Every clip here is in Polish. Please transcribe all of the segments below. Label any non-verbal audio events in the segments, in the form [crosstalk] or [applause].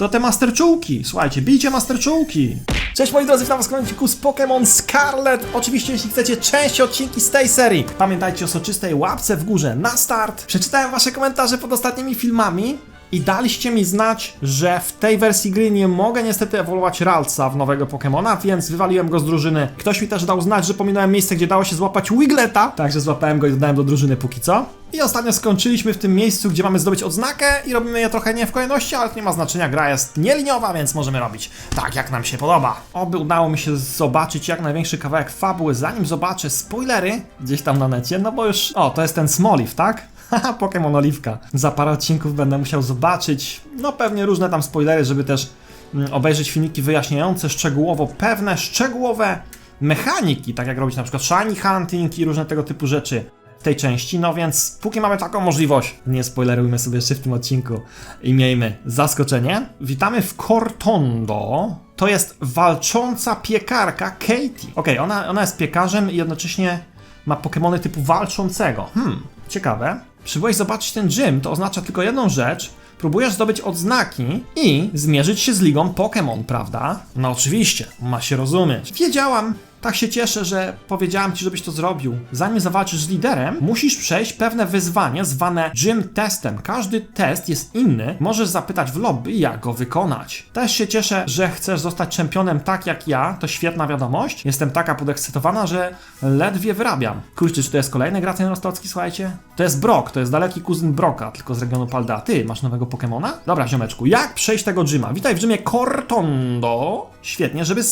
To te masterczułki. Słuchajcie, bijcie masterczułki. Cześć moi drodzy, witam was w kolejnym odcinku z Pokémon Scarlet. Oczywiście, jeśli chcecie część odcinki z tej serii, pamiętajcie o soczystej łapce w górze na start. Przeczytałem wasze komentarze pod ostatnimi filmami. I daliście mi znać, że w tej wersji gry nie mogę niestety ewoluować Ralca w nowego Pokemona, więc wywaliłem go z drużyny. Ktoś mi też dał znać, że pominąłem miejsce, gdzie dało się złapać Wigleta, także złapałem go i dodałem do drużyny póki co. I ostatnio skończyliśmy w tym miejscu, gdzie mamy zdobyć odznakę i robimy je trochę nie w kolejności, ale to nie ma znaczenia, gra jest nieliniowa, więc możemy robić tak, jak nam się podoba. Oby udało mi się zobaczyć jak największy kawałek fabuły, zanim zobaczę spoilery gdzieś tam na necie, no bo już... O, to jest ten Smoliv, tak? Haha, [laughs] Pokémon Oliwka. Za parę odcinków będę musiał zobaczyć, no pewnie różne tam spoilery, żeby też mm, obejrzeć filmiki wyjaśniające szczegółowo pewne szczegółowe mechaniki, tak jak robić na przykład shiny hunting i różne tego typu rzeczy w tej części, no więc póki mamy taką możliwość, nie spoilerujmy sobie jeszcze w tym odcinku i miejmy zaskoczenie. Witamy w Cortondo. To jest walcząca piekarka Katie. Okej, ona, ona jest piekarzem i jednocześnie ma Pokemony typu walczącego. Hmm, ciekawe. Przybyłeś zobaczyć ten gym, to oznacza tylko jedną rzecz. Próbujesz zdobyć odznaki i zmierzyć się z ligą Pokémon, prawda? No oczywiście, ma się rozumieć. Wiedziałam, tak się cieszę, że powiedziałam ci, żebyś to zrobił. Zanim zawalczysz z liderem, musisz przejść pewne wyzwanie zwane gym testem. Każdy test jest inny. Możesz zapytać w lobby, jak go wykonać. Też się cieszę, że chcesz zostać czempionem tak jak ja. To świetna wiadomość. Jestem taka podekscytowana, że ledwie wyrabiam. Kurczę, czy to jest kolejny Gracjan Rostocki, słuchajcie? To jest Brock, to jest daleki kuzyn Broka, tylko z regionu Palda. Ty, masz nowego Pokemona? Dobra, ziomeczku, jak przejść tego gyma? Witaj w gymie Cortondo. Świetnie, żeby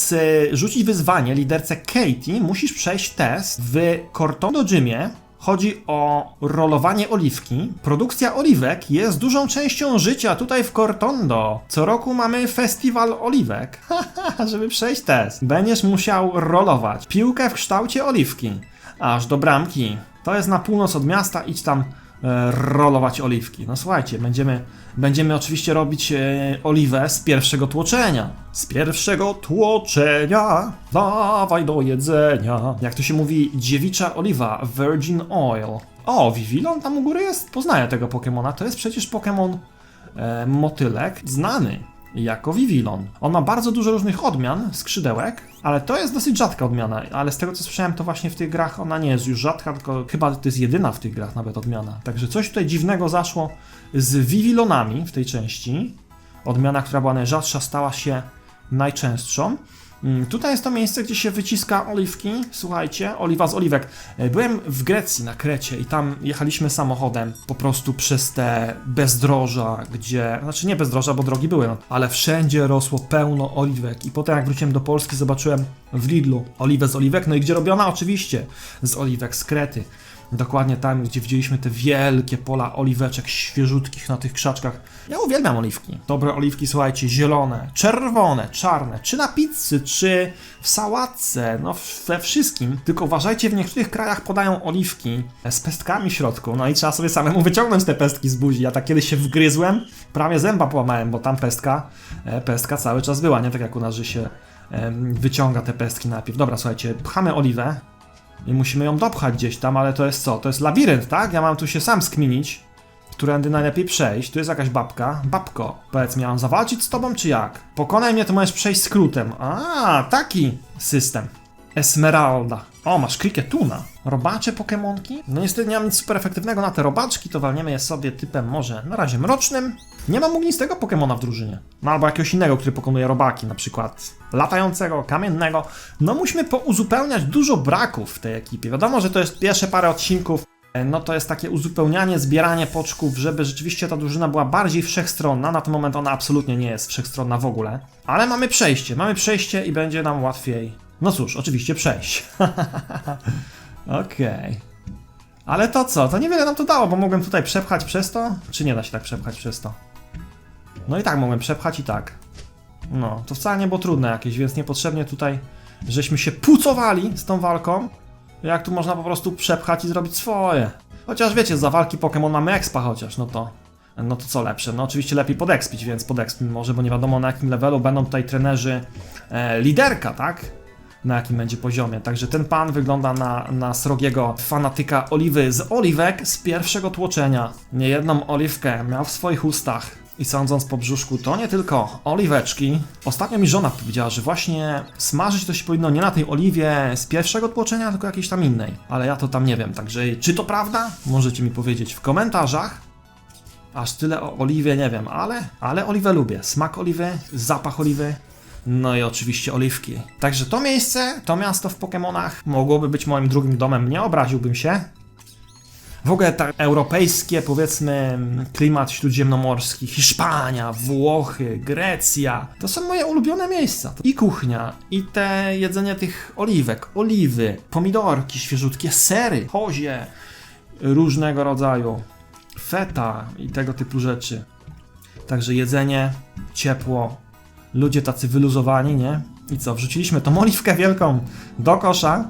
rzucić wyzwanie liderce Katie, musisz przejść test w Cortondo Gymie. Chodzi o rolowanie oliwki. Produkcja oliwek jest dużą częścią życia tutaj w Cortondo. Co roku mamy festiwal oliwek. [laughs] Haha, żeby przejść test. Będziesz musiał rolować piłkę w kształcie oliwki. Aż do bramki. To jest na północ od miasta, idź tam e, rolować oliwki. No słuchajcie, będziemy, będziemy oczywiście robić e, oliwę z pierwszego tłoczenia. Z pierwszego tłoczenia, dawaj do jedzenia. Jak to się mówi, dziewicza oliwa, virgin oil. O, Vivillon tam u góry jest? Poznaję tego Pokemona, to jest przecież Pokemon e, motylek, znany jako Vivillon. On ma bardzo dużo różnych odmian, skrzydełek, ale to jest dosyć rzadka odmiana, ale z tego co słyszałem, to właśnie w tych grach ona nie jest już rzadka, tylko chyba to jest jedyna w tych grach nawet odmiana. Także coś tutaj dziwnego zaszło z Vivillonami w tej części. Odmiana, która była najrzadsza, stała się najczęstszą. Mm, Tutaj jest to miejsce, gdzie się wyciska oliwki. Słuchajcie, oliwa z oliwek. E, Byłem w Grecji na Krecie i tam jechaliśmy samochodem po prostu przez te bezdroża, gdzie. Znaczy nie bezdroża, bo drogi były, no, ale wszędzie rosło pełno oliwek. I potem, jak wróciłem do Polski, zobaczyłem w Lidlu oliwę z oliwek. No i gdzie robiona? Oczywiście z oliwek z Krety. Dokładnie tam, gdzie widzieliśmy te wielkie pola oliweczek świeżutkich na tych krzaczkach. Ja uwielbiam oliwki. Dobre oliwki, słuchajcie, zielone, czerwone, czarne, czy na pizzy, czy w sałatce, no we wszystkim. Tylko uważajcie, w niektórych krajach podają oliwki z pestkami w środku, no i trzeba sobie samemu wyciągnąć te pestki z buzi. Ja tak kiedyś się wgryzłem, prawie zęba połamałem, bo tam pestka, e, pestka cały czas była, nie tak jak u nas, że się wyciąga te pestki najpierw. Dobra, słuchajcie, pchamy oliwę. I musimy ją dopchać gdzieś tam, ale to jest co? To jest labirynt, tak? Ja mam tu się sam skminić, którędy najlepiej przejść. Tu jest jakaś babka. Babko, powiedz mi, mam zawalczyć z tobą, czy jak? Pokonaj mnie, to możesz przejść skrótem. A, taki system. Esmeralda. O, masz Cricketuna. Robacze Pokemonki? No niestety nie mam nic super efektywnego na te robaczki, to walniemy je sobie typem może na razie mrocznym. Nie mam ognistego Pokemona w drużynie. No albo jakiegoś innego, który pokonuje robaki, na przykład latającego, kamiennego. No musimy pouzupełniać dużo braków w tej ekipie. Wiadomo, że to jest pierwsze parę odcinków, no to jest takie uzupełnianie, zbieranie poczków, żeby rzeczywiście ta drużyna była bardziej wszechstronna. Na ten moment ona absolutnie nie jest wszechstronna w ogóle. Ale mamy przejście, mamy przejście i będzie nam łatwiej. No cóż, oczywiście przejść. [laughs] Okej. Ale to co? To niewiele nam to dało, bo mogłem tutaj przepchać przez to? Czy nie da się tak przepchać przez to? No i tak mogłem przepchać i tak. No, to wcale nie było trudne jakieś, więc niepotrzebnie tutaj żeśmy się pucowali z tą walką. Jak tu można po prostu przepchać i zrobić swoje. Chociaż wiecie, za walki Pokémon mamy expa chociaż, no to... No to co lepsze? No oczywiście lepiej podekspić, więc podekspmy może, bo nie wiadomo na jakim levelu będą tutaj trenerzy e, liderka, tak? Na jakim będzie poziomie. Także ten pan wygląda na, na srogiego fanatyka oliwy z oliwek z pierwszego tłoczenia. Niejedną oliwkę miał w swoich ustach. I sądząc po brzuszku, to nie tylko oliweczki. Ostatnio mi żona powiedziała, że właśnie smażyć to się powinno nie na tej oliwie z pierwszego tłoczenia, tylko jakiejś tam innej. Ale ja to tam nie wiem, także czy to prawda? Możecie mi powiedzieć w komentarzach. Aż tyle o oliwie nie wiem, ale, ale oliwę lubię. Smak oliwy, zapach oliwy, no i oczywiście oliwki. Także to miejsce, to miasto w Pokémonach mogłoby być moim drugim domem, nie obraziłbym się. W ogóle tak europejskie, powiedzmy, klimat śródziemnomorski, Hiszpania, Włochy, Grecja, to są moje ulubione miejsca. I kuchnia, i te jedzenie tych oliwek, oliwy, pomidorki świeżutkie, sery, kozie, różnego rodzaju, feta i tego typu rzeczy. Także jedzenie, ciepło, ludzie tacy wyluzowani, nie? I co, wrzuciliśmy tą oliwkę wielką do kosza.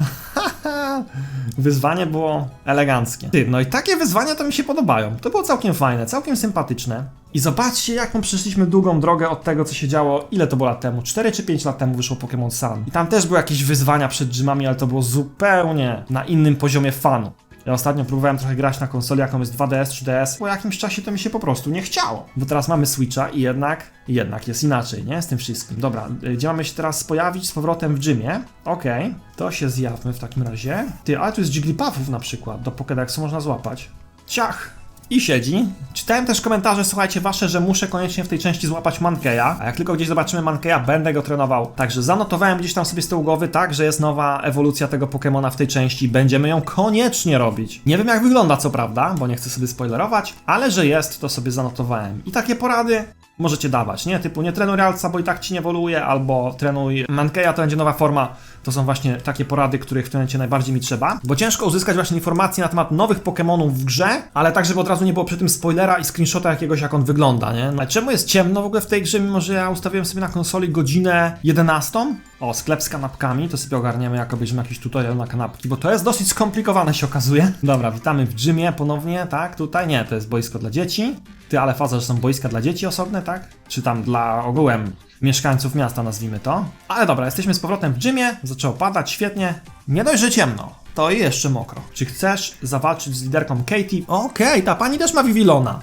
[laughs] Wyzwanie było eleganckie. Ty, no i takie wyzwania to mi się podobają. To było całkiem fajne, całkiem sympatyczne. I zobaczcie, jaką przeszliśmy długą drogę od tego, co się działo. Ile to było lat temu? 4 czy 5 lat temu wyszło Pokémon Sun. I tam też były jakieś wyzwania przed drzymami, ale to było zupełnie na innym poziomie fanu. Ja ostatnio próbowałem trochę grać na konsoli, jaką jest 2DS, 3DS. Po jakimś czasie to mi się po prostu nie chciało. Bo teraz mamy Switcha i jednak, jednak jest inaczej, nie? Z tym wszystkim. Dobra, y, gdzie mamy się teraz pojawić z powrotem w gymie? Okej, to się zjawmy w takim razie. Ty, ale tu jest Jigglypuffów na przykład, do Pokédexu można złapać. Ciach! I siedzi. Czytałem też komentarze, słuchajcie, wasze, że muszę koniecznie w tej części złapać Mankeya, a jak tylko gdzieś zobaczymy Mankeya, będę go trenował. Także zanotowałem gdzieś tam sobie z tyłu głowy, tak, że jest nowa ewolucja tego Pokemona w tej części, będziemy ją koniecznie robić. Nie wiem jak wygląda, co prawda, bo nie chcę sobie spoilerować, ale że jest, to sobie zanotowałem. I takie porady możecie dawać, nie? Typu nie trenuj Realca, bo i tak ci nie woluje, albo trenuj Mankeya, to będzie nowa forma. To są właśnie takie porady, których w tym momencie najbardziej mi trzeba. Bo ciężko uzyskać właśnie informacje na temat nowych Pokémonów w grze, ale tak, żeby od razu nie było przy tym spoilera i screenshota jakiegoś, jak on wygląda, nie? Ale czemu jest ciemno w ogóle w tej grze, mimo że ja ustawiłem sobie na konsoli godzinę 11? O, sklep z kanapkami, to sobie ogarniemy, jak obejrzymy jakiś tutorial na kanapki, bo to jest dosyć skomplikowane się okazuje. Dobra, witamy w gymie ponownie, tak? Tutaj nie, to jest boisko dla dzieci. Ty, ale faza, że są boiska dla dzieci osobne, tak? Czy tam dla ogółem mieszkańców miasta, nazwijmy to. Ale dobra, jesteśmy z powrotem w gymie, zaczęło padać, świetnie. Nie dość, że ciemno, to i jeszcze mokro. Czy chcesz zawalczyć z liderką Katie? Okej, ta pani też ma Vivillona.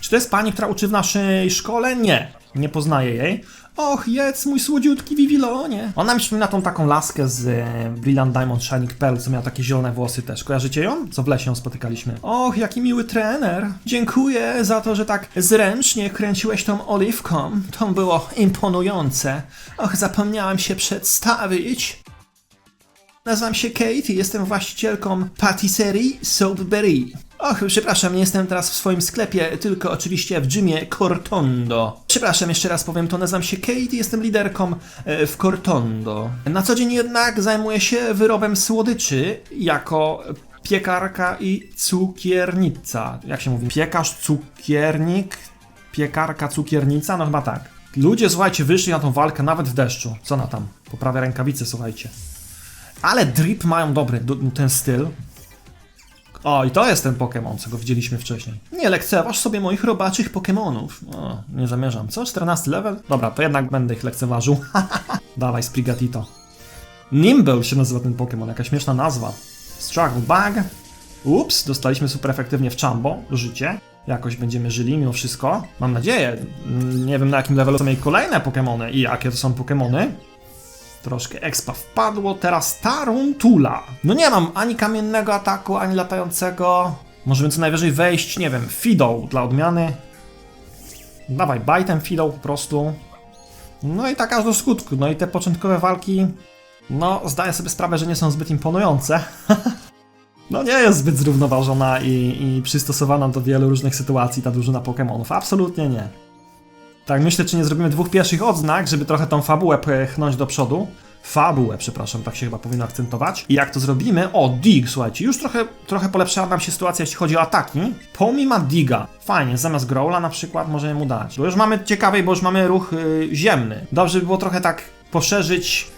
Czy to jest pani, która uczy w naszej szkole? Nie, nie poznaję jej. Och, jedz mój słodziutki Vivillonie. Ona mi przypomina tą taką laskę z e, Brilliant Diamond Shining Pearl, co miała takie zielone włosy też. Kojarzycie ją? Co w lesie ją spotykaliśmy. Och, jaki miły trener. Dziękuję za to, że tak zręcznie kręciłeś tą oliwką. To było imponujące. Och, zapomniałem się przedstawić. Nazywam się Kate i jestem właścicielką patisserie Soapberry. Och, przepraszam, nie jestem teraz w swoim sklepie, tylko oczywiście w gymie Cortondo. Przepraszam, jeszcze raz powiem to, nazywam się Kate i jestem liderką e, w Cortondo. Na co dzień jednak zajmuję się wyrobem słodyczy jako piekarka i cukiernica. Jak się mówi? Piekarz, cukiernik, piekarka, cukiernica? No chyba tak. Ludzie, słuchajcie, wyszli na tą walkę nawet w deszczu. Co na tam? Poprawia rękawice, słuchajcie. Ale drip mają dobry ten styl. O, i to jest ten Pokémon, co go widzieliśmy wcześniej. Nie lekceważ sobie moich robaczych Pokémonów. O, nie zamierzam. Co? 14 level? Dobra, to jednak będę ich lekceważył. [laughs] Dawaj, Sprigatito. Nimble się nazywa ten Pokémon, jaka śmieszna nazwa. Struggle Bug. Ups, dostaliśmy super efektywnie w Chambo, życie. Jakoś będziemy żyli mimo wszystko. Mam nadzieję. Nie wiem na jakim levelu są jej kolejne Pokémony i jakie to są Pokémony. Troszkę expa wpadło, teraz Taruntula. No nie mam ani kamiennego ataku, ani latającego. Możemy co najwyżej wejść, nie wiem, Fidą dla odmiany. Dawaj, bajtem Fidą po prostu. No i tak aż do skutku. No i te początkowe walki, no zdaję sobie sprawę, że nie są zbyt imponujące. [laughs] no nie jest zbyt zrównoważona i, i przystosowana do wielu różnych sytuacji ta drużyna Pokémonów. Absolutnie nie. Tak, myślę, czy nie zrobimy dwóch pierwszych odznak, żeby trochę tą fabułę pchnąć do przodu. Fabułę, przepraszam, tak się chyba powinno akcentować. I jak to zrobimy? O, Dig, słuchajcie, już trochę, trochę polepszała nam się sytuacja, jeśli chodzi o ataki. Pomi ma Diga. Fajnie, zamiast Growla na przykład możemy mu dać. Bo już mamy ciekawej, bo już mamy ruch y, ziemny. Dobrze by było trochę tak poszerzyć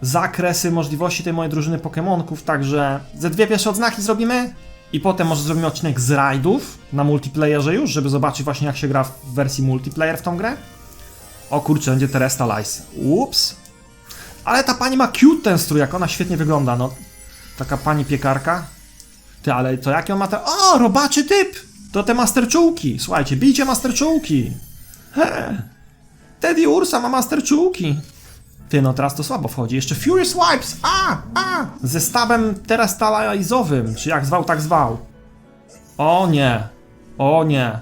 zakresy możliwości tej mojej drużyny Pokemonków, także ze dwie pierwsze odznaki zrobimy i potem może zrobimy odcinek z rajdów na multiplayerze już, żeby zobaczyć właśnie jak się gra w wersji multiplayer w tą grę. O kurczę, będzie Terrestrialize. Ups. Ale ta pani ma cute ten strój, jak ona świetnie wygląda, no. Taka pani piekarka. Ty, ale to jaki on ma te... O, robaczy typ! To te masterczułki. Słuchajcie, bijcie masterczułki. He. Teddy Ursa ma masterczułki. Ty, no teraz to słabo wchodzi. Jeszcze Furious Wipes! A! A! Ze stawem terastalizowym, czy jak zwał, tak zwał. O nie. O nie.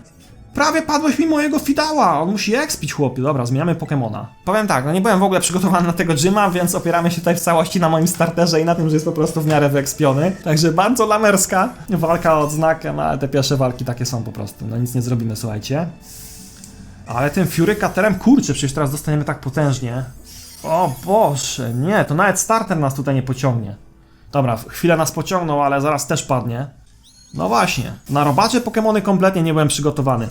Prawie padłeś mi mojego fidała! On musi expić, chłopie. Dobra, zmieniamy Pokemona. Powiem tak, no nie byłem w ogóle przygotowany na tego gyma, więc opieramy się tutaj w całości na moim starterze i na tym, że jest po prostu w miarę wyekspiony. Także bardzo lamerska walka o no ale te pierwsze walki takie są po prostu. No nic nie zrobimy, słuchajcie. Ale tym Fury Cuterem, kurczę, przecież teraz dostaniemy tak potężnie. O Boże, nie, to nawet starter nas tutaj nie pociągnie. Dobra, chwilę nas pociągnął, ale zaraz też padnie. No właśnie, na robacze Pokémony kompletnie nie byłem przygotowany.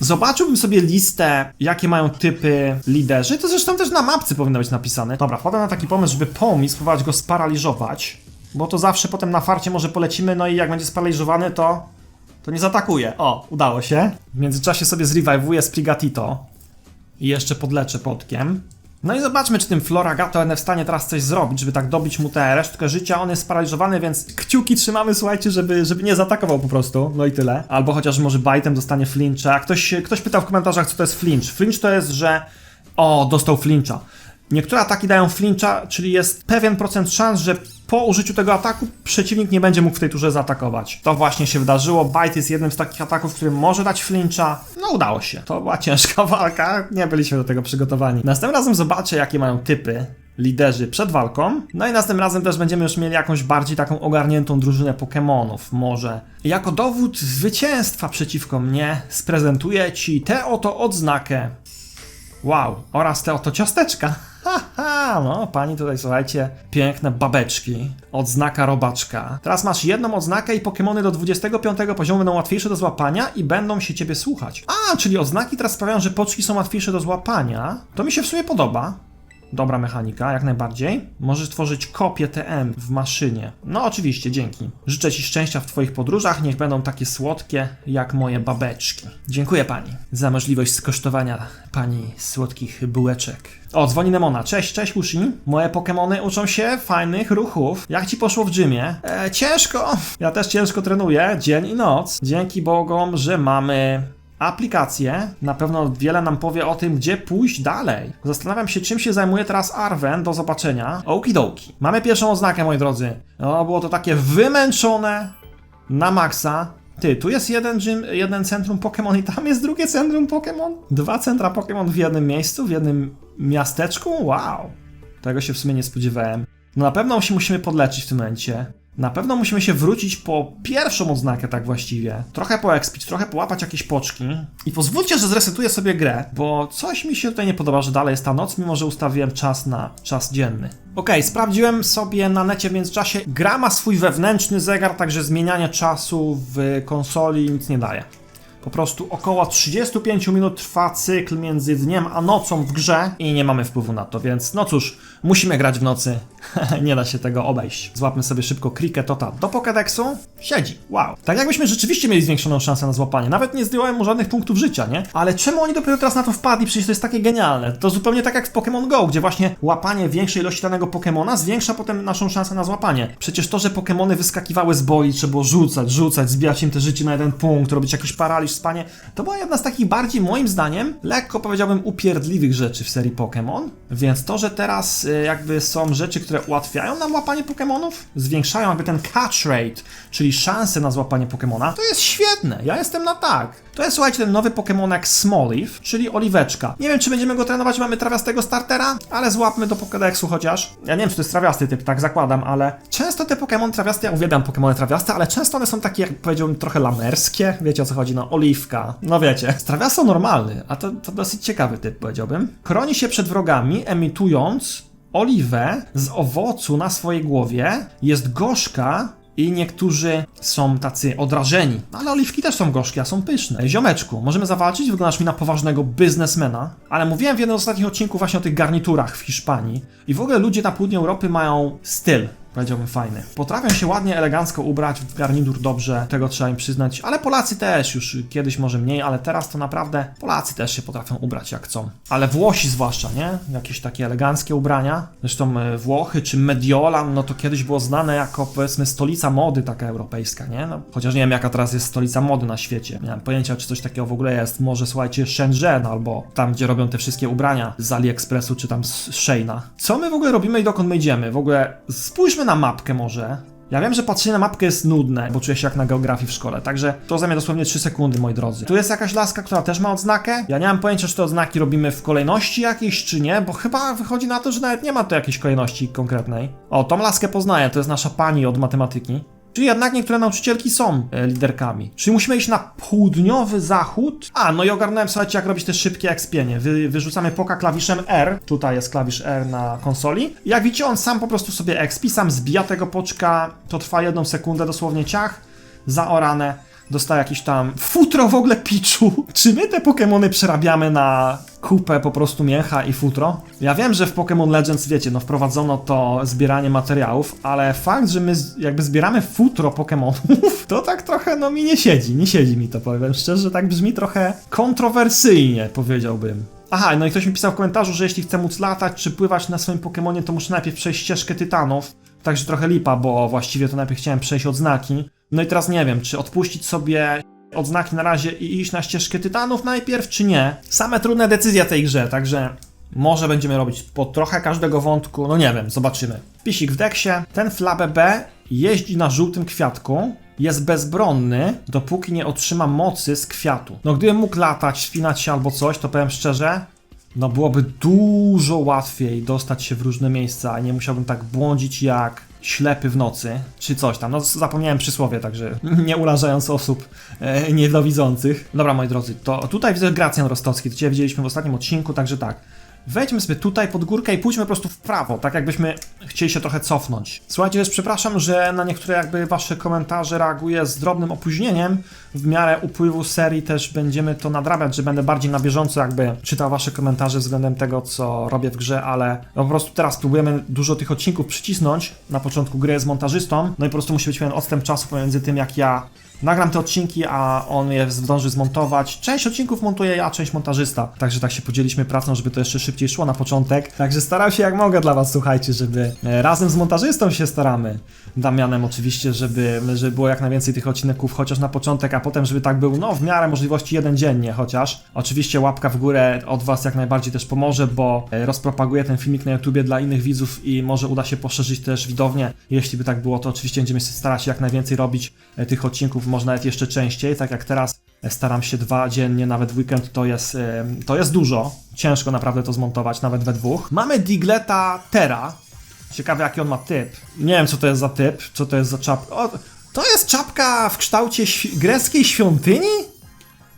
Zobaczyłbym sobie listę, jakie mają typy liderzy. To zresztą też na mapce powinno być napisane. Dobra, wpadłem na taki pomysł, żeby Pomi spróbować go sparaliżować. Bo to zawsze potem na farcie może polecimy, no i jak będzie sparaliżowany, to. to nie zaatakuje. O, udało się. W międzyczasie sobie zrewivewuję Sprigatito. I jeszcze podleczę potkiem. No i zobaczmy, czy tym Floragato NF w stanie teraz coś zrobić, żeby tak dobić mu tę resztkę życia. On jest sparaliżowany, więc kciuki trzymamy, słuchajcie, żeby, żeby nie zaatakował po prostu. No i tyle. Albo chociaż może bajtem dostanie flincha. Ktoś, ktoś pytał w komentarzach, co to jest flinch. Flinch to jest, że... O, dostał flincha. Niektóre ataki dają flincha, czyli jest pewien procent szans, że po użyciu tego ataku przeciwnik nie będzie mógł w tej turze zaatakować. To właśnie się wydarzyło. Bite jest jednym z takich ataków, który może dać flincha. No udało się. To była [laughs] ciężka walka, nie byliśmy do tego przygotowani. Następnym razem zobaczę, jakie mają typy liderzy przed walką. No i następnym razem też będziemy już mieli jakąś bardziej taką ogarniętą drużynę Pokémonów. Może jako dowód zwycięstwa przeciwko mnie sprezentuję Ci tę oto odznakę. Wow, oraz te oto ciasteczka. Haha, no pani tutaj słuchajcie, piękne babeczki, odznaka robaczka. Teraz masz jedną odznakę i Pokémony do 25 poziomu będą łatwiejsze do złapania i będą się ciebie słuchać. A, czyli odznaki teraz sprawiają, że poczki są łatwiejsze do złapania. To mi się w sumie podoba. Dobra mechanika, jak najbardziej. Możesz tworzyć kopię TM w maszynie. No oczywiście, dzięki. Życzę Ci szczęścia w Twoich podróżach, niech będą takie słodkie jak moje babeczki. Dziękuję Pani za możliwość skosztowania Pani słodkich bułeczek. O, dzwoni Nemona. Cześć, cześć Ushi. Moje Pokemony uczą się fajnych ruchów. Jak Ci poszło w gymie? E, ciężko. Ja też ciężko trenuję, dzień i noc. Dzięki Bogom, że mamy aplikację. Na pewno wiele nam powie o tym, gdzie pójść dalej. Zastanawiam się, czym się zajmuje teraz Arwen. Do zobaczenia. Okidoki. Mamy pierwszą oznakę, moi drodzy. No, było to takie wymęczone na maksa. Ty, tu jest jeden gym, jeden centrum Pokémon i tam jest drugie centrum Pokémon? Dwa centra Pokémon w jednym miejscu, w jednym miasteczku? Wow. Tego się w sumie nie spodziewałem. No na pewno się musimy podleczyć w tym momencie. Na pewno musimy się wrócić po pierwszą odznakę, tak właściwie. Trochę poekspić, trochę połapać jakieś poczki. I pozwólcie, że zresetuję sobie grę, bo coś mi się tutaj nie podoba, że dalej jest ta noc, mimo że ustawiłem czas na czas dzienny. Okej, sprawdziłem sobie na necie w międzyczasie. Gra ma swój wewnętrzny zegar, także zmienianie czasu w konsoli nic nie daje. Po prostu około 35 minut trwa cykl między dniem a nocą w grze i nie mamy wpływu na to, więc no cóż, musimy grać w nocy. [laughs] nie da się tego obejść. Złapmy sobie szybko Cricketota do Pokédexu. Siedzi. Wow. Tak jakbyśmy rzeczywiście mieli zwiększoną szansę na złapanie. Nawet nie zdjąłem mu żadnych punktów życia, nie? Ale czemu oni dopiero teraz na to wpadli? Przecież to jest takie genialne. To zupełnie tak jak w Pokémon Go, gdzie właśnie łapanie większej ilości danego Pokémona zwiększa potem naszą szansę na złapanie. Przecież to, że Pokémony wyskakiwały z boi, trzeba było rzucać, rzucać, zbijać im te życie na jeden punkt, robić jakiś paraliż, spanie, to była jedna z takich bardziej, moim zdaniem, lekko powiedziałbym upierdliwych rzeczy w serii Pokémon. Więc to, że teraz jakby są rzeczy, które ułatwiają nam łapanie Pokémonów, zwiększają jakby ten catch rate, czyli szanse na złapanie Pokémona, to jest świetne. Ja jestem na tak. To jest, słuchajcie, ten nowy Pokémonek Smoliv, czyli oliweczka. Nie wiem, czy będziemy go trenować, mamy trawiastego startera, ale złapmy do Pokédexu chociaż. Ja nie wiem, czy to jest trawiasty typ, tak zakładam, ale często te Pokémon trawiaste, ja uwielbiam Pokémony trawiaste, ale często one są takie, jak powiedziałbym, trochę lamerskie. Wiecie o co chodzi, no, oliwka. No wiecie. Trawiasto normalny, a to, to dosyć ciekawy typ, powiedziałbym. Chroni się przed wrogami, emitując oliwę z owocu na swojej głowie. Jest gorzka, i niektórzy są tacy odrażeni. No, Ale oliwki też są gorzkie, a są pyszne. Ziomeczku, możemy zawalczyć? Wyglądasz mi na poważnego biznesmena. Ale mówiłem w jednym z ostatnich odcinków właśnie o tych garniturach w Hiszpanii. I w ogóle ludzie na południu Europy mają styl. Powiedziałbym fajny. Potrafią się ładnie, elegancko ubrać w garnitur dobrze, tego trzeba im przyznać, ale Polacy też już kiedyś może mniej, ale teraz to naprawdę Polacy też się potrafią ubrać jak chcą. Ale Włosi zwłaszcza, nie? Jakieś takie eleganckie ubrania. Zresztą e, Włochy czy Mediolan, no to kiedyś było znane jako powiedzmy stolica mody taka europejska, nie? No, chociaż nie wiem jaka teraz jest stolica mody na świecie. Nie mam pojęcia czy coś takiego w ogóle jest. Może słuchajcie Shenzhen albo tam gdzie robią te wszystkie ubrania z AliExpressu czy tam z Sheina. Co my w ogóle robimy i dokąd my idziemy? W ogóle spójrzmy na mapkę może. Ja wiem, że patrzenie na mapkę jest nudne, bo czuję się jak na geografii w szkole, także to zajmie dosłownie 3 sekundy, moi drodzy. Tu jest jakaś laska, która też ma odznakę. Ja nie mam pojęcia, czy te odznaki robimy w kolejności jakiejś, czy nie, bo chyba wychodzi na to, że nawet nie ma tu jakiejś kolejności konkretnej. O, tą laskę poznaję, to jest nasza pani od matematyki. Czyli jednak niektóre nauczycielki są e, liderkami. Czyli musimy iść na południowy zachód. A, no i ogarnąłem, słuchajcie, jak robić te szybkie expienie. Wy, wyrzucamy poka klawiszem R. Tutaj jest klawisz R na konsoli. Jak widzicie, on sam po prostu sobie expi, sam zbija tego poczka. To trwa jedną sekundę, dosłownie ciach. Zaorane. Dostaje jakiś tam futro w ogóle piczu. [laughs] Czy my te Pokémony przerabiamy na kupę po prostu mięcha i futro? Ja wiem, że w Pokémon Legends, wiecie, no wprowadzono to zbieranie materiałów, ale fakt, że my jakby zbieramy futro Pokémonów, [laughs] to tak trochę, no mi nie siedzi, nie siedzi mi to, powiem szczerze, tak brzmi trochę kontrowersyjnie, powiedziałbym. Aha, no i ktoś mi pisał w komentarzu, że jeśli chcę móc latać czy pływać na swoim Pokemonie, to muszę najpierw przejść ścieżkę tytanów. Także trochę lipa, bo właściwie to najpierw chciałem przejść odznaki. No i teraz nie wiem, czy odpuścić sobie odznaki na razie i iść na ścieżkę tytanów najpierw, czy nie. Same trudne decyzje tej grze, także może będziemy robić po trochę każdego wątku, no nie wiem, zobaczymy. Pisik w deksie, ten Flabe B jeździ na żółtym kwiatku, jest bezbronny, dopóki nie otrzyma mocy z kwiatu. No gdybym mógł latać, spinać się albo coś, to powiem szczerze, no byłoby dużo łatwiej dostać się w różne miejsca, a nie musiałbym tak błądzić jak ślepy w nocy, czy coś tam. No zapomniałem przysłowie, także [laughs] nie urażając osób e, niedowidzących. Dobra, moi drodzy, to tutaj widzę Gracjan Rostocki, to Cię widzieliśmy w ostatnim odcinku, także tak. Wejdźmy sobie tutaj pod górkę i pójdźmy po prostu w prawo, tak jakbyśmy chcieli się trochę cofnąć. Słuchajcie, też przepraszam, że na niektóre jakby wasze komentarze reaguję z drobnym opóźnieniem. W miarę upływu serii też będziemy to nadrabiać, że będę bardziej na bieżąco jakby czytał wasze komentarze względem tego, co robię w grze, ale no po prostu teraz próbujemy dużo tych odcinków przycisnąć na początku gry z montażystą, no i po prostu musi być pewien odstęp czasu pomiędzy tym, jak ja Nagram te odcinki, a on je zdąży zmontować. Część odcinków montuję ja, część montażysta. Także tak się podzieliśmy pracą, żeby to jeszcze szybciej szło na początek. Także staram się jak mogę dla Was, słuchajcie, żeby e, razem z montażystą się staramy. Damianem oczywiście, żeby, żeby było jak najwięcej tych odcinków, chociaż na początek, a potem, żeby tak był, no w miarę możliwości jeden dziennie chociaż. Oczywiście łapka w górę od Was jak najbardziej też pomoże, bo e, rozpropaguję ten filmik na YouTubie dla innych widzów i może uda się poszerzyć też widownię. Jeśli by tak było, to oczywiście będziemy się starać jak najwięcej robić e, tych odcinków, może nawet jeszcze częściej, tak jak teraz e, staram się dwa dziennie, nawet w weekend to jest, to jest dużo. Ciężko naprawdę to zmontować, nawet we dwóch. Mamy Digleta Terra. Ciekawe jaki on ma typ. Nie wiem co to jest za typ, co to jest za czapka. O, to jest czapka w kształcie greckiej świątyni?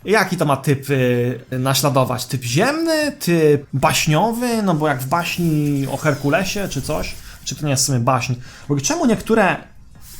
Jaki to ma typ y, naśladować? Typ ziemny? Typ baśniowy? No bo jak w baśni o Herkulesie czy coś? Czy to nie jest w sumie baśń? Bo czemu niektóre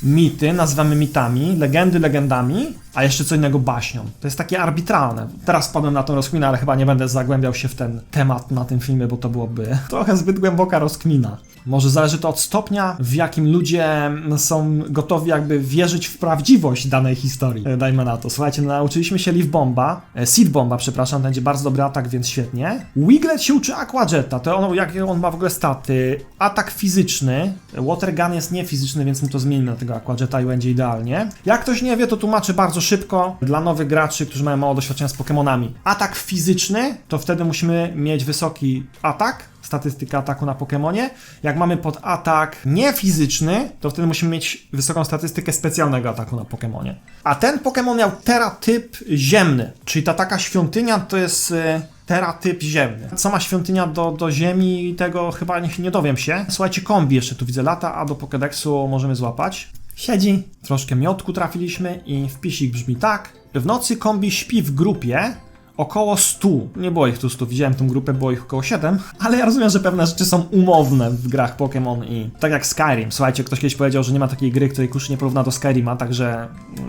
mity nazywamy mitami, legendy legendami, a jeszcze co innego baśnią? To jest takie arbitralne. Teraz wpadłem na tą rozkminę, ale chyba nie będę zagłębiał się w ten temat na tym filmie, bo to byłoby [laughs] trochę zbyt głęboka rozkmina. Może zależy to od stopnia, w jakim ludzie są gotowi jakby wierzyć w prawdziwość danej historii. E, Dajmy na to. Słuchajcie, nauczyliśmy się Leaf Bomba, e, Seed Bomba, przepraszam, będzie bardzo dobry atak, więc świetnie. Wiglet się uczy Aqua Jetta, to on, jakie on ma w ogóle staty. Atak fizyczny, Water Gun jest niefizyczny, więc mu to zmienimy na tego Aqua Jetta i będzie idealnie. Jak ktoś nie wie, to tłumaczę bardzo szybko dla nowych graczy, którzy mają mało doświadczenia z Pokémonami. Atak fizyczny, to wtedy musimy mieć wysoki atak, statystykę ataku na Pokemonie. Jak mamy pod atak niefizyczny, to wtedy musimy mieć wysoką statystykę specjalnego ataku na Pokemonie. A ten Pokemon miał teratyp ziemny, czyli ta taka świątynia to jest y, teratyp ziemny. Co ma świątynia do, do ziemi, tego chyba nie, nie dowiem się. Słuchajcie, kombi jeszcze tu widzę lata, a do Pokédexu możemy złapać. Siedzi, troszkę miotku trafiliśmy i wpisik brzmi tak. W nocy kombi śpi w grupie, około 100. Nie było ich tu 100, widziałem tą grupę, było ich około 7, ale ja rozumiem, że pewne rzeczy są umowne w grach Pokémon i tak jak Skyrim. Słuchajcie, ktoś kiedyś powiedział, że nie ma takiej gry, której kuszy nie porówna do Skyrima, także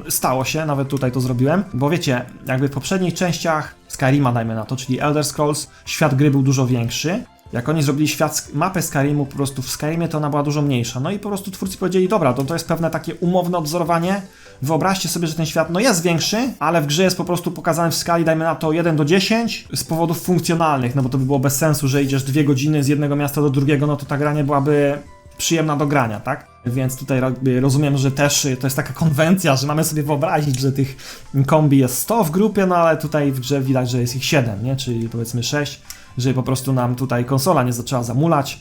stało się, nawet tutaj to zrobiłem, bo wiecie, jakby w poprzednich częściach Skyrima dajmy na to, czyli Elder Scrolls, świat gry był dużo większy, Jak oni zrobili świat, mapę Skyrimu, po prostu w Skyrimie to ona była dużo mniejsza. No i po prostu twórcy powiedzieli, dobra, to to jest pewne takie umowne odzorowanie. Wyobraźcie sobie, że ten świat, no jest większy, ale w grze jest po prostu pokazany w skali, dajmy na to 1 do 10, z powodów funkcjonalnych, no bo to by było bez sensu, że idziesz dwie godziny z jednego miasta do drugiego, no to ta gra nie byłaby przyjemna do grania, tak? Więc tutaj rozumiem, że też y, to jest taka [laughs] konwencja, że mamy sobie wyobrazić, że tych kombi jest 100 w grupie, no ale tutaj w grze widać, że jest ich 7, nie? Czyli powiedzmy 6, żeby po prostu nam tutaj konsola nie zaczęła zamulać.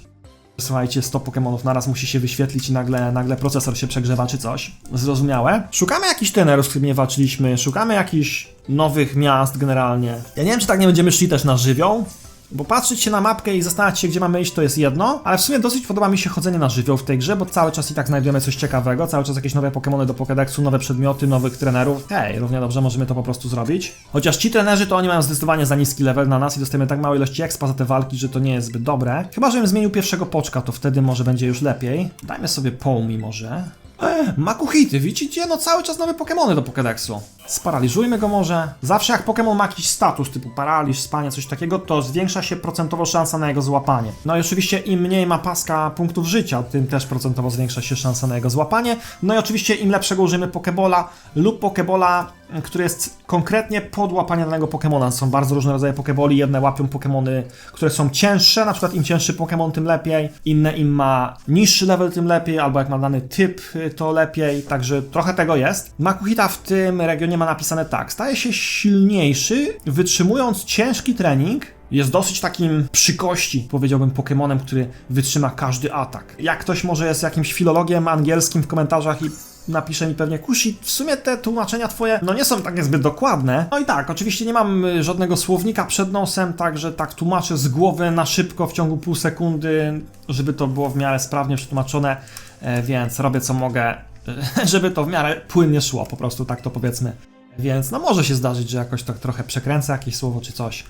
Słuchajcie, 100 Pokémonów naraz musi się wyświetlić i nagle, nagle procesor się przegrzewa czy coś. Zrozumiałe. Szukamy jakichś trenerów, z którymi walczyliśmy, szukamy jakichś nowych miast generalnie. Ja nie wiem, czy tak nie będziemy szli też na żywioł, bo patrzeć się na mapkę i zastanawiać się, gdzie mamy iść, to jest jedno, ale w sumie dosyć podoba mi się chodzenie na żywioł w tej grze, bo cały czas i tak znajdujemy coś ciekawego, cały czas jakieś nowe Pokémony do Pokédexu, nowe przedmioty, nowych trenerów. Hej, równie dobrze możemy to po prostu zrobić. Chociaż ci trenerzy to oni mają zdecydowanie za niski level na nas i dostajemy tak małe ilości expa za te walki, że to nie jest zbyt dobre. Chyba, żebym zmienił pierwszego poczka, to wtedy może będzie już lepiej. Dajmy sobie Pomi może. E, Makuhity, widzicie? No cały czas nowe Pokémony do Pokédexu. Sparaliżujmy go może. Zawsze jak Pokémon ma jakiś status typu paraliż, spanie, coś takiego, to zwiększa się procentowo szansa na jego złapanie. No i oczywiście im mniej ma paska punktów życia, tym też procentowo zwiększa się szansa na jego złapanie. No i oczywiście im lepszego użyjemy Pokebola lub Pokebola, który jest konkretnie pod łapanie danego Pokemona. Są bardzo różne rodzaje Pokeboli. Jedne łapią Pokemony, które są cięższe, na przykład im cięższy Pokemon, tym lepiej. Inne im ma niższy level, tym lepiej, albo jak ma dany typ, y, to lepiej. Także trochę tego jest. Makuhita w tym regionie ma napisane tak. Staje się silniejszy, wytrzymując ciężki trening. Jest dosyć takim przy kości, powiedziałbym, Pokemonem, który wytrzyma każdy atak. Jak ktoś może jest jakimś filologiem angielskim w komentarzach i napisze mi pewnie, Kusi, w sumie te tłumaczenia twoje, no nie są takie zbyt dokładne. No i tak, oczywiście nie mam y, żadnego słownika przed nosem, także tak tłumaczę z głowy na szybko w ciągu pół sekundy, żeby to było w miarę sprawnie przetłumaczone, e, więc robię co mogę, [laughs] żeby to w miarę płynnie szło, po prostu tak to powiedzmy. Więc no może się zdarzyć, że jakoś tak trochę przekręcę jakieś słowo czy coś.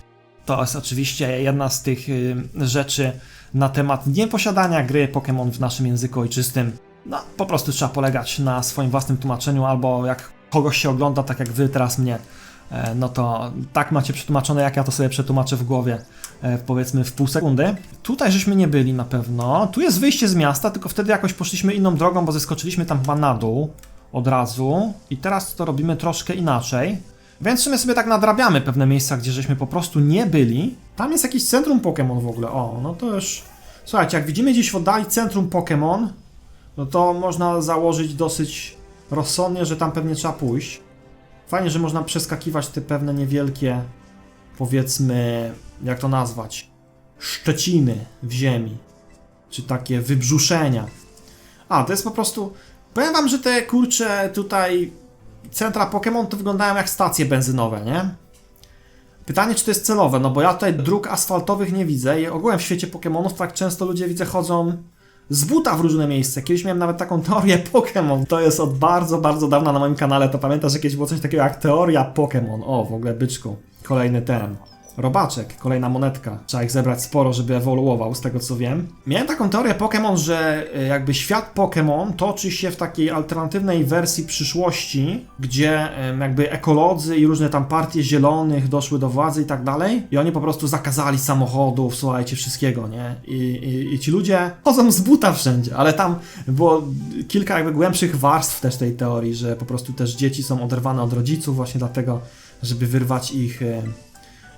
To jest oczywiście jedna z tych y, rzeczy na temat nieposiadania gry Pokémon w naszym języku ojczystym. No, po prostu trzeba polegać na swoim własnym tłumaczeniu, albo jak kogoś się ogląda, tak jak wy teraz mnie, no to tak macie przetłumaczone, jak ja to sobie przetłumaczę w głowie, e, powiedzmy w pół sekundy. Tutaj żeśmy nie byli na pewno. Tu jest wyjście z miasta, tylko wtedy jakoś poszliśmy inną drogą, bo zeskoczyliśmy tam chyba na dół od razu. I teraz to robimy troszkę inaczej. Więc w sumie sobie tak nadrabiamy pewne miejsca, gdzie żeśmy po prostu nie byli. Tam jest jakieś centrum Pokémon w ogóle. O, no to już... Słuchajcie, jak widzimy gdzieś w oddali centrum Pokémon, no to można założyć dosyć rozsądnie, że tam pewnie trzeba pójść. Fajnie, że można przeskakiwać te pewne niewielkie, powiedzmy, jak to nazwać, szczeciny w ziemi, czy takie wybrzuszenia. A, to jest po prostu. Powiem wam, że te kurcze tutaj centra Pokémon to wyglądają jak stacje benzynowe, nie? Pytanie, czy to jest celowe, no bo ja tutaj dróg asfaltowych nie widzę i ogółem w świecie Pokémonów tak często ludzie widzę chodzą z buta w różne miejsca. Kiedyś miałem nawet taką teorię Pokémon. To jest od bardzo, bardzo dawna na moim kanale. To pamiętasz, że kiedyś było coś takiego jak teoria Pokémon. O, w ogóle byczku. Kolejny ten. Robaczek, kolejna monetka. Trzeba ich zebrać sporo, żeby ewoluował, z tego co wiem. Miałem taką teorię Pokémon, że e, jakby świat Pokémon toczy się w takiej alternatywnej wersji przyszłości, gdzie jakby ekolodzy i różne tam partie zielonych doszły do władzy i tak dalej. I oni po prostu zakazali samochodów, słuchajcie, wszystkiego, nie? I, i, i ci ludzie chodzą z buta wszędzie, ale tam było kilka jakby głębszych warstw też tej teorii, że po prostu też dzieci są oderwane od rodziców właśnie dlatego, żeby wyrwać ich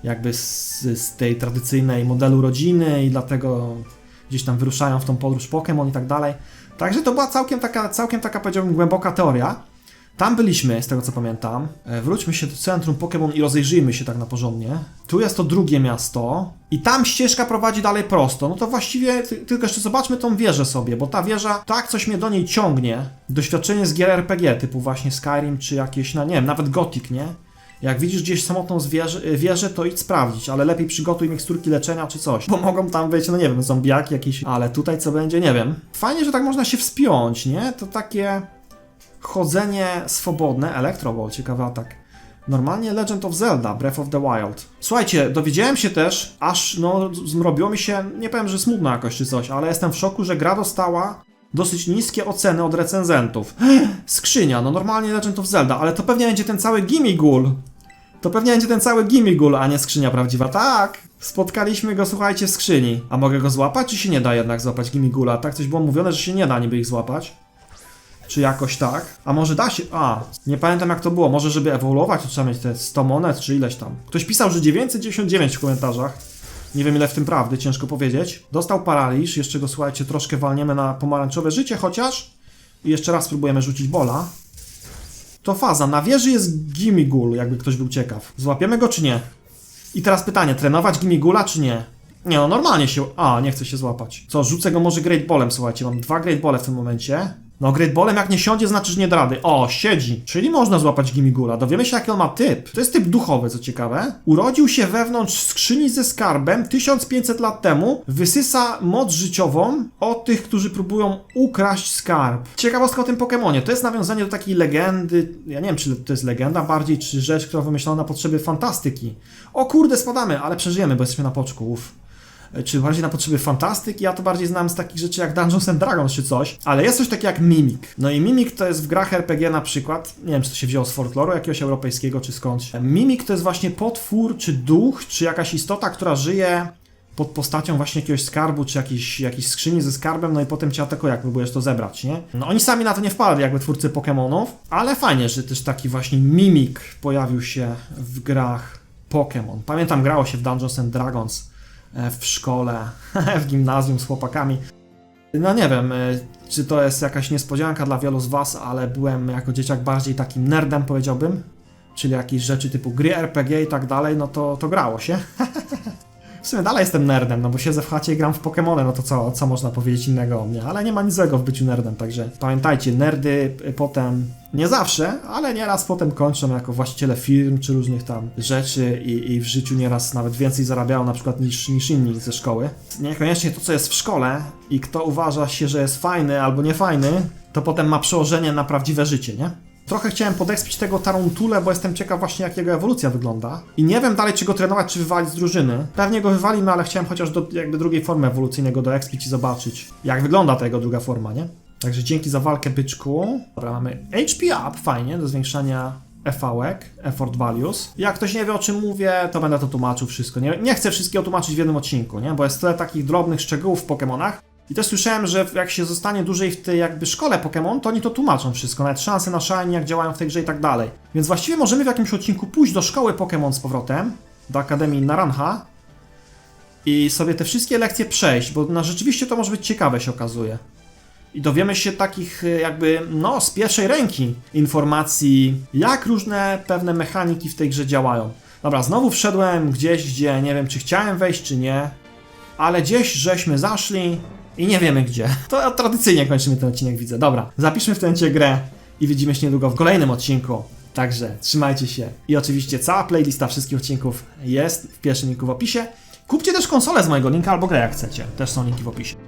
jakby z, z tej tradycyjnej modelu rodziny i dlatego gdzieś tam wyruszają w tą podróż Pokémon i tak dalej. Także to była całkiem taka, całkiem taka powiedziałbym głęboka teoria. Tam byliśmy, z tego co pamiętam. E, Wróćmy się do centrum Pokémon i rozejrzyjmy się tak na porządnie. Tu jest to drugie miasto i tam ścieżka prowadzi dalej prosto. No to właściwie ty, tylko jeszcze zobaczmy tą wieżę sobie, bo ta wieża, tak coś mnie do niej ciągnie. Doświadczenie z gier RPG typu właśnie Skyrim czy jakieś, no nie wiem, nawet Gothic, nie? Jak widzisz gdzieś samotną zwierzę, wieżę, to idź sprawdzić, ale lepiej przygotuj miksturki leczenia czy coś, bo mogą tam być, no nie wiem, zombiaki jakieś, ale tutaj co będzie, nie wiem. Fajnie, że tak można się wspiąć, nie? To takie chodzenie swobodne, Electroball, ciekawy atak. Normalnie Legend of Zelda, Breath of the Wild. Słuchajcie, dowiedziałem się też, aż no zrobiło mi się, nie powiem, że smutno jakoś czy coś, ale jestem w szoku, że gra dostała dosyć niskie oceny od recenzentów. [gasps] Skrzynia, no normalnie Legend of Zelda, ale to pewnie będzie ten cały Gimmigul. To pewnie będzie ten cały Gimmigul, a nie skrzynia prawdziwa. Tak, Spotkaliśmy go, słuchajcie, w skrzyni. A mogę go złapać, czy się nie da jednak złapać Gimigula? Tak coś było mówione, że się nie da niby ich złapać. Czy jakoś tak? A może da się? A, nie pamiętam jak to było. Może żeby ewoluować, to trzeba mieć te 100 monet, czy ileś tam. Ktoś pisał, że 999 w komentarzach. Nie wiem ile w tym prawdy, ciężko powiedzieć. Dostał paraliż, jeszcze go słuchajcie, troszkę walniemy na pomarańczowe życie chociaż. I jeszcze raz spróbujemy rzucić bola. To faza. Na wieży jest Gimigul, jakby ktoś był ciekaw. Złapiemy go czy nie? I teraz pytanie, trenować Gimigula czy nie? Nie no, normalnie się... A, nie chcę się złapać. Co, rzucę go może Great Ballem, słuchajcie, mam dwa Great Bole w tym momencie. No, Great Ballem jak nie siądzie, znaczy, że nie da rady. O, siedzi. Czyli można złapać Gimigula. Dowiemy się, jaki on ma typ. To jest typ duchowy, co ciekawe. Urodził się wewnątrz skrzyni ze skarbem 1500 lat temu. Wysysa moc życiową od tych, którzy próbują ukraść skarb. Ciekawostka o tym Pokemonie. To jest nawiązanie do takiej legendy. Ja nie wiem, czy to jest legenda bardziej, czy rzecz, która wymyślona na potrzeby fantastyki. O kurde, spadamy, ale przeżyjemy, bo jesteśmy na poczku. Czy bardziej na potrzeby fantastyki. Ja to bardziej znam z takich rzeczy jak Dungeons and Dragons czy coś, ale jest coś takiego jak Mimic. No i Mimic to jest w grach RPG na przykład, nie wiem czy to się wzięło z folkloru jakiegoś europejskiego czy skądś. Mimic to jest właśnie potwór, czy duch, czy jakaś istota, która żyje pod postacią właśnie jakiegoś skarbu, czy jakiejś, jakiejś skrzyni ze skarbem, no i potem cię atakuje, jak próbujesz to zebrać, nie? No oni sami na to nie wpadli, jakby twórcy Pokémonów, ale fajnie, że też taki właśnie Mimic pojawił się w grach Pokémon. Pamiętam, grało się w Dungeons and Dragons w szkole, [laughs] w gimnazjum z chłopakami. No nie wiem, e, czy to jest jakaś niespodzianka dla wielu z was, ale byłem jako dzieciak bardziej takim nerdem, powiedziałbym. Czyli jakieś rzeczy typu gry RPG i tak dalej, no to, to grało się. [laughs] W sumie dalej jestem nerdem, no bo siedzę w chacie i gram w Pokémony, no to co, co można powiedzieć innego o mnie? Ale nie ma nic złego w byciu nerdem, także pamiętajcie, nerdy y, potem, nie zawsze, ale nieraz potem kończą jako właściciele firm czy różnych tam rzeczy i, i w życiu nieraz nawet więcej zarabiają na przykład niż, niż inni ze szkoły. Niekoniecznie to, co jest w szkole i kto uważa się, że jest fajny albo niefajny, to potem ma przełożenie na prawdziwe życie, nie? Trochę chciałem podekspić tego Taruntule, bo jestem ciekaw właśnie jak jego ewolucja wygląda. I nie wiem dalej czy go trenować, czy wywalić z drużyny. Pewnie go wywalimy, ale chciałem chociaż do jakby drugiej formy ewolucyjnego doekspić i zobaczyć, jak wygląda ta jego druga forma, nie? Także dzięki za walkę byczku. Dobra, mamy HP up, fajnie, do zwiększania EV-ek, effort values. Jak ktoś nie wie o czym mówię, to będę to tłumaczył wszystko. Nie, nie chcę wszystkiego tłumaczyć w jednym odcinku, nie? Bo jest tyle takich drobnych szczegółów w Pokémonach, i też słyszałem, że jak się zostanie dłużej w tej jakby szkole Pokémon, to oni to tłumaczą wszystko, nawet szanse na shiny, jak działają w tej grze i tak dalej. Więc właściwie możemy w jakimś odcinku pójść do szkoły Pokémon z powrotem, do Akademii Naranha i sobie te wszystkie lekcje przejść, bo na rzeczywiście to może być ciekawe się okazuje. I dowiemy się takich y, jakby, no, z pierwszej ręki informacji, jak różne pewne mechaniki w tej grze działają. Dobra, znowu wszedłem gdzieś, gdzie nie wiem, czy chciałem wejść, czy nie, ale gdzieś żeśmy zaszli i nie wiemy gdzie. To tradycyjnie kończymy ten odcinek, widzę. Dobra, zapiszmy w tęcie grę i widzimy się niedługo w kolejnym odcinku. Także trzymajcie się. I oczywiście cała playlista wszystkich odcinków jest w pierwszym linku w opisie. Kupcie też konsolę z mojego linka albo grę jak chcecie. Też są linki w opisie.